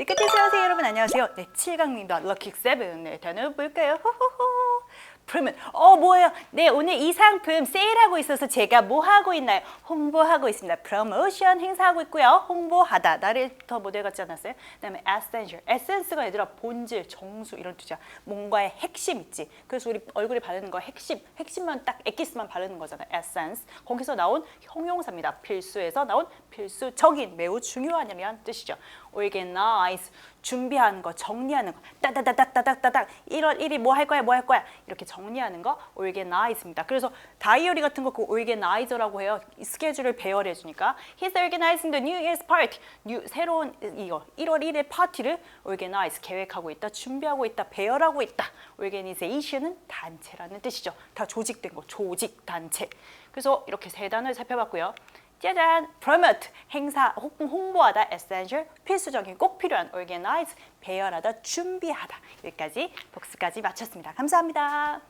네, 끝에 세요 여러분 안녕하세요. 네, 7강님도 럭키 7. 네, 다녀볼까요? 호호호. 그러면 어 뭐예요? 네 오늘 이 상품 세일하고 있어서 제가 뭐 하고 있나요? 홍보하고 있습니다. 프로모션 행사하고 있고요. 홍보하다 나를 더 모델 같지 않았어요? 그다음에 에센셜 에센스가 얘들아 본질, 정수 이런 뜻이야. 뭔가의 핵심 있지. 그래서 우리 얼굴에 바르는 거 핵심, 핵심만 딱 엑기스만 바르는 거잖아. 에센스. 거기서 나온 형용사입니다. 필수에서 나온 필수적인 매우 중요하냐면 뜻이죠. organize 준비하는 거, 정리하는 거, 따다다닥다닥다닥 1월 1일 뭐 할 거야, 뭐 할 거야 이렇게 정 리하는 거 organize입니다. 그래서 다이어리 같은 거 그 organizer라고 해요. 이 스케줄을 배열해 주니까 he's organizing the New Year's party. 뉴, 새로운 이거 1월 1일 파티를 organize 계획하고 있다, 준비하고 있다, 배열하고 있다. organization은 단체라는 뜻이죠. 다 조직된 거, 조직, 단체. 그래서 이렇게 세 단어를 살펴봤고요. 짜잔! promote 행사 혹은 홍보하다 essential 필수적인 꼭 필요한 organize 배열하다 준비하다 여기까지 복수까지 마쳤습니다. 감사합니다.